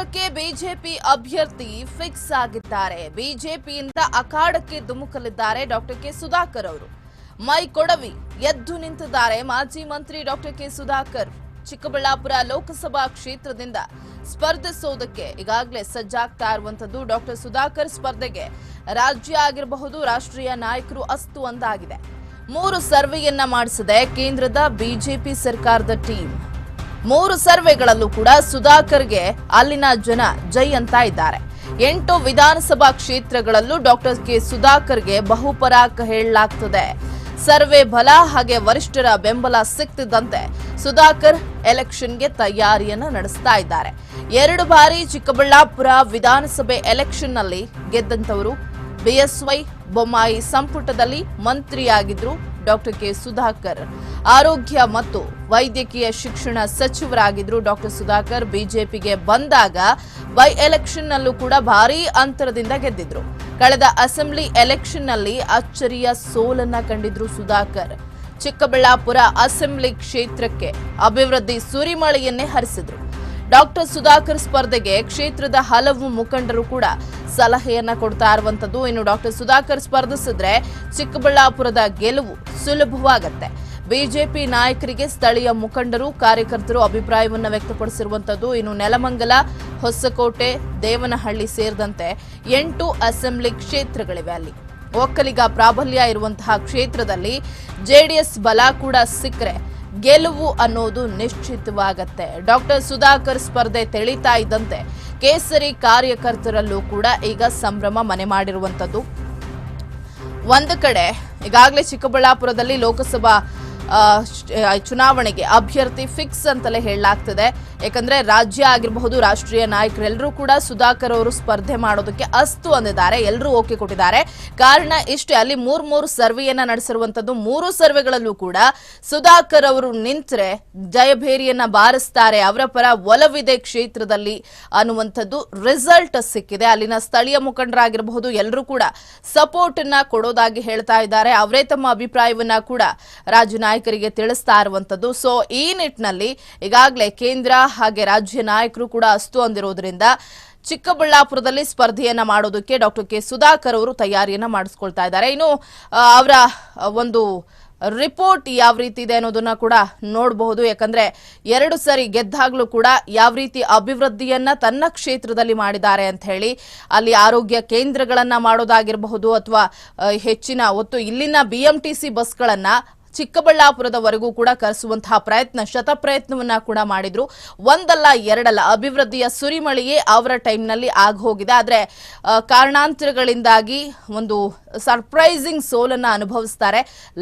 ಚಿಕ್ಕಬಳ್ಳಾಪುರಕ್ಕೆ BJP ಅಭ್ಯರ್ಥಿ fix ಆಗಿದ್ದಾರೆ. ಬಿಜೆಪಿಯಿಂದ ಅಖಾಡಕ್ಕೆ ಧುಮುಕಲಿದ್ದಾರೆ ಡಾಕ್ಟರ್ ಕೆ ಸುಧಾಕರ್ ಅವರು. ಮೈ ಕೊಡವಿ ಎದ್ದು ನಿಂತಿದ್ದಾರೆ ಮಾಜಿ ಮಂತ್ರಿ ಡಾಕ್ಟರ್ ಕೆ ಸುಧಾಕರ್. ಚಿಕ್ಕಬಳ್ಳಾಪುರ ಲೋಕಸಭಾ ಕ್ಷೇತ್ರದಿಂದ ಸ್ಪರ್ಧಿಸೋದಕ್ಕೆ ಈಗಾಗಲೇ ಸಜ್ಜಾಗ್ತಾ ಇರುವಂತದ್ದು ಡಾಕ್ಟರ್ ಸುಧಾಕರ್ ಸ್ಪರ್ಧೆಗೆ. ರಾಜ್ಯ ಆಗಿರಬಹುದು, ರಾಷ್ಟ್ರೀಯ ನಾಯಕರು ಅಸ್ತು ಒಂದಾಗಿದೆ ಮೂರು ಸರ್ವೆಯನ್ನ ಮಾಡಿಸಿದೆ ಕೇಂದ್ರದ ಬಿಜೆಪಿ ಸರ್ಕಾರದ ಟೀಮ್. ಮೂರು ಸರ್ವೆಗಳಲ್ಲೂ ಕೂಡ ಸುಧಾಕರ್ಗೆ ಅಲ್ಲಿನ ಜನ ಜೈ ಅಂತ ಇದ್ದಾರೆ ಎಂಟು ವಿಧಾನಸಭಾ ಕ್ಷೇತ್ರಗಳಲ್ಲೂ ಡಾಕ್ಟರ್ ಕೆ ಸುಧಾಕರ್ಗೆ ಬಹುಪರಾಕ್ ಹೇಳಲಾಗ್ತದೆ ಸರ್ವೆ ಬಲ ಹಾಗೆ ವರಿಷ್ಠರ ಬೆಂಬಲ ಸಿಕ್ತಿದ್ದಂತೆ ಸುಧಾಕರ್ ಎಲೆಕ್ಷನ್ಗೆ ತಯಾರಿಯನ್ನ ನಡೆಸ್ತಾ ಇದ್ದಾರೆ. ಎರಡು ಬಾರಿ ಚಿಕ್ಕಬಳ್ಳಾಪುರ ವಿಧಾನಸಭೆ ಎಲೆಕ್ಷನ್ನಲ್ಲಿ ಗೆದ್ದಂತವರು ಬಿಎಸ್ವೈ ಬೊಮ್ಮಾಯಿ ಸಂಪುಟದಲ್ಲಿ ಮಂತ್ರಿಯಾಗಿದ್ರು. Doctor K Sudhakar. ಆರೋಗ್ಯ ಮತ್ತು ವೈದ್ಯಕೀಯ ಶಿಕ್ಷಣ ಸಚಿವರಾಗಿದ್ರು ಡಾಕ್ಟರ್ ಸುಧಾಕರ್ ಬಿಜೆಪಿಗೆ ಬಂದಾಗ ಬೈ ಎಲೆಕ್ಷನ್ನಲ್ಲೂ ಕೂಡ ಭಾರೀ ಅಂತರದಿಂದ ಗೆದ್ದಿದ್ರು. ಕಳೆದ ಅಸೆಂಬ್ಲಿ ಎಲೆಕ್ಷನ್ನಲ್ಲಿ ಅಚ್ಚರಿಯ ಸೋಲನ್ನ ಕಂಡಿದ್ರು ಸುಧಾಕರ್. ಚಿಕ್ಕಬಳ್ಳಾಪುರ ಅಸೆಂಬ್ಲಿ ಕ್ಷೇತ್ರಕ್ಕೆ ಅಭಿವೃದ್ಧಿ ಸುರಿಮಳೆಯನ್ನೇ ಹರಿಸಿದ್ರು. ಡಾಕ್ಟರ್ ಸುಧಾಕರ್ ಸ್ಪರ್ಧೆಗೆ ಕ್ಷೇತ್ರದ ಹಲವು ಮುಖಂಡರು ಕೂಡ ಸಲಹೆಯನ್ನ ಕೊಡ್ತಾ ಇರುವಂತದ್ದು. ಇನ್ನು ಡಾಕ್ಟರ್ ಸುಧಾಕರ್ ಸ್ಪರ್ಧಿಸಿದ್ರೆ ಚಿಕ್ಕಬಳ್ಳಾಪುರದ ಗೆಲುವು ಸುಲಭವಾಗತ್ತೆ. ಬಿಜೆಪಿ ನಾಯಕರಿಗೆ ಸ್ಥಳೀಯ ಮುಖಂಡರು, ಕಾರ್ಯಕರ್ತರು ಅಭಿಪ್ರಾಯವನ್ನ ವ್ಯಕ್ತಪಡಿಸಿರುವಂತದ್ದು. ಇನ್ನು ನೆಲಮಂಗಲ, ಹೊಸಕೋಟೆ, ದೇವನಹಳ್ಳಿ ಸೇರಿದಂತೆ ಎಂಟು ಅಸೆಂಬ್ಲಿ ಕ್ಷೇತ್ರಗಳಿವೆ ಅಲ್ಲಿ. ಒಕ್ಕಲಿಗ ಪ್ರಾಬಲ್ಯ ಇರುವಂತಹ ಕ್ಷೇತ್ರದಲ್ಲಿ ಜೆಡಿಎಸ್ ಬಲ ಕೂಡ ಸಿಕ್ಕರೆ ಗೆಲುವು ಅನ್ನೋದು ನಿಶ್ಚಿತವಾಗತ್ತೆ. ಡಾಕ್ಟರ್ ಸುಧಾಕರ್ ಸ್ಪರ್ಧೆ ತೆಳಿತಾ ಇದ್ದಂತೆ ಕೇಸರಿ ಕಾರ್ಯಕರ್ತರಲ್ಲೂ ಕೂಡ ಈಗ ಸಂಭ್ರಮ ಮನೆ ಮಾಡಿರುವಂತದ್ದು ಒಂದು ಕಡೆ ಈಗಾಗಲೇ ಚಿಕ್ಕಬಳ್ಳಾಪುರದಲ್ಲಿ ಲೋಕಸಭಾ ಚುನಾವಣೆಗೆ ಅಭ್ಯರ್ಥಿ ಫಿಕ್ಸ್ ಅಂತಲೇ ಹೇಳಲಾಗ್ತದೆ. ಯಾಕಂದ್ರೆ ರಾಜ್ಯ ಆಗಿರಬಹುದು, ರಾಷ್ಟ್ರೀಯ ನಾಯಕರೆಲ್ಲರೂ ಕೂಡ ಸುಧಾಕರ್ ಅವರು ಸ್ಪರ್ಧೆ ಮಾಡೋದಕ್ಕೆ ಅಸ್ತು ಅಂದಿದ್ದಾರೆ ಎಲ್ಲರೂ ಓಕೆ ಕೊಟ್ಟಿದ್ದಾರೆ. ಕಾರಣ ಇಷ್ಟೇ, ಅಲ್ಲಿ ಮೂರ್ ಮೂರು ಸರ್ವೆಯನ್ನ ನಡೆಸಿರುವಂತದ್ದು ಮೂರು ಸರ್ವೆಗಳಲ್ಲೂ ಕೂಡ ಸುಧಾಕರ್ ಅವರು ನಿಂತರೆ ಜಯಭೇರಿಯನ್ನ ಬಾರಿಸ್ತಾರೆ, ಅವರ ಪರ ಒಲವಿದೆ ಕ್ಷೇತ್ರದಲ್ಲಿ ಅನ್ನುವಂಥದ್ದು ರಿಸಲ್ಟ್ ಸಿಕ್ಕಿದೆ. ಅಲ್ಲಿನ ಸ್ಥಳೀಯ ಮುಖಂಡರಾಗಿರಬಹುದು ಎಲ್ಲರೂ ಕೂಡ ಸಪೋರ್ಟ್ ಅನ್ನ ಕೊಡೋದಾಗಿ ಹೇಳ್ತಾ ಇದ್ದಾರೆ. ಅವರೇ ತಮ್ಮ ಅಭಿಪ್ರಾಯವನ್ನ ಕೂಡ ರಾಜ್ಯ ನಾಯಕರಿಗೆ ತಿಳಿಸ್ತಾ ಇರುವಂತದ್ದು. ಸೊ ಈ ನಿಟ್ಟಿನಲ್ಲಿ ಈಗಾಗಲೇ ಕೇಂದ್ರ ಹಾಗೆ ರಾಜ್ಯ ನಾಯಕರು ಕೂಡ ಅಸ್ತು ಅಂದಿರೋದ್ರಿಂದ ಚಿಕ್ಕಬಳ್ಳಾಪುರದಲ್ಲಿ ಸ್ಪರ್ಧೆಯನ್ನ ಮಾಡೋದಕ್ಕೆ ಡಾಕ್ಟರ್ ಕೆ ಸುಧಾಕರ್ ಅವರು ತಯಾರಿಯನ್ನ ಮಾಡಿಸ್ಕೊಳ್ತಾ ಇದ್ದಾರೆ. ಇನ್ನು ಅವರ ಒಂದು ರಿಪೋರ್ಟ್ ಯಾವ ರೀತಿ ಇದೆ ಅನ್ನೋದನ್ನ ಕೂಡ ನೋಡಬಹುದು. ಯಾಕಂದ್ರೆ ಎರಡು ಸರಿ ಗೆದ್ದಾಗ್ಲೂ ಕೂಡ ಯಾವ ರೀತಿ ಅಭಿವೃದ್ಧಿಯನ್ನ ತನ್ನ ಕ್ಷೇತ್ರದಲ್ಲಿ ಮಾಡಿದ್ದಾರೆ ಅಂತ ಹೇಳಿ ಅಲ್ಲಿ ಆರೋಗ್ಯ ಕೇಂದ್ರಗಳನ್ನ ಮಾಡೋದಾಗಿರಬಹುದು ಅಥವಾ ಹೆಚ್ಚಿನ, ಒತ್ತು ಇಲ್ಲಿನ ಬಿಎಂಟಿಸಿ ಬಸ್ಗಳನ್ನ ಚಿಕ್ಕಬಳ್ಳಾಪುರದವರೆಗೂ ಕೂಡ ಕರೆಸುವಂತಹ ಪ್ರಯತ್ನ, ಶತ ಪ್ರಯತ್ನವನ್ನ ಕೂಡ ಮಾಡಿದ್ರು. ಒಂದಲ್ಲ, ಎರಡಲ್ಲ, ಅಭಿವೃದ್ಧಿಯ ಸುರಿಮಳೆಯೇ ಅವರ ಟೈಮ್ನಲ್ಲಿ ಆಗ ಹೋಗಿದೆ. ಆದ್ರೆ ಕಾರಣಾಂತರಗಳಿಂದಾಗಿ ಒಂದು ಸರ್ಪ್ರೈಸಿಂಗ್ ಸೋಲನ್ನ ಅನುಭವಿಸ್ತಾರೆ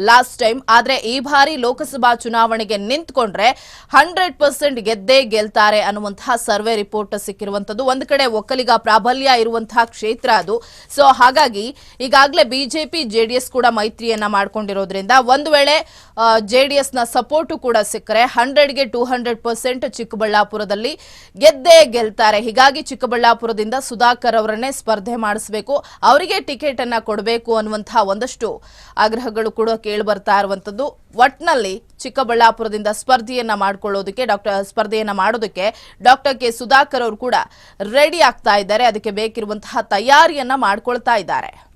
ಲಾಸ್ಟ್ ಟೈಮ್. ಆದ್ರೆ ಈ ಬಾರಿ ಲೋಕಸಭಾ ಚುನಾವಣೆಗೆ ನಿಂತ್ಕೊಂಡ್ರೆ ಹಂಡ್ರೆಡ್ ಪರ್ಸೆಂಟ್ ಗೆದ್ದೇ ಗೆಲ್ತಾರೆ ಅನ್ನುವಂತಹ ಸರ್ವೆ ರಿಪೋರ್ಟ್ ಸಿಕ್ಕಿರುವಂತದ್ದು ಒಂದು ಕಡೆ ಒಕ್ಕಲಿಗ ಪ್ರಾಬಲ್ಯ ಇರುವಂತಹ ಕ್ಷೇತ್ರ ಅದು. ಸೊ ಹಾಗಾಗಿ ಈಗಾಗಲೇ ಬಿಜೆಪಿ, ಜೆಡಿಎಸ್ ಕೂಡ ಮೈತ್ರಿಯನ್ನ ಮಾಡ್ಕೊಂಡಿರೋದ್ರಿಂದ ಒಂದು ವೇಳೆ ಜೆಡಿಎಸ್ನ ಸಪೋರ್ಟು ಕೂಡ ಸಿಕ್ಕರೆ ಹಂಡ್ರೆಡ್ಗೆ ಟೂ ಹಂಡ್ರೆಡ್ ಪರ್ಸೆಂಟ್ ಚಿಕ್ಕಬಳ್ಳಾಪುರದಲ್ಲಿ ಗೆದ್ದೇ ಗೆಲ್ತಾರೆ. ಹೀಗಾಗಿ ಚಿಕ್ಕಬಳ್ಳಾಪುರದಿಂದ ಸುಧಾಕರ್ ಅವರನ್ನೇ ಸ್ಪರ್ಧೆ ಮಾಡಿಸಬೇಕು. ಅವರಿಗೆ ಟಿಕೆಟ್ ಅನ್ನ ಕೊಡಬೇಕು. ಅನ್ನುವಂತಹ ಒಂದಷ್ಟು ಆಗ್ರಹಗಳು ಕೂಡ ಕೇಳಿ ಬರ್ತಾ ಇರುವಂತದ್ದು ಒಟ್ನಲ್ಲಿ ಚಿಕ್ಕಬಳ್ಳಾಪುರದಿಂದ ಸ್ಪರ್ಧೆಯನ್ನ ಮಾಡಿಕೊಳ್ಳೋದಕ್ಕೆ ಡಾಕ್ಟರ್, ಸ್ಪರ್ಧೆಯನ್ನ ಮಾಡೋದಕ್ಕೆ ಡಾಕ್ಟರ್ ಕೆ ಸುಧಾಕರ್ ಅವರು ಕೂಡ ರೆಡಿ ಆಗ್ತಾ ಇದ್ದಾರೆ. ಅದಕ್ಕೆ ಬೇಕಿರುವಂತಹ ತಯಾರಿಯನ್ನ ಮಾಡ್ಕೊಳ್ತಾ ಇದ್ದಾರೆ.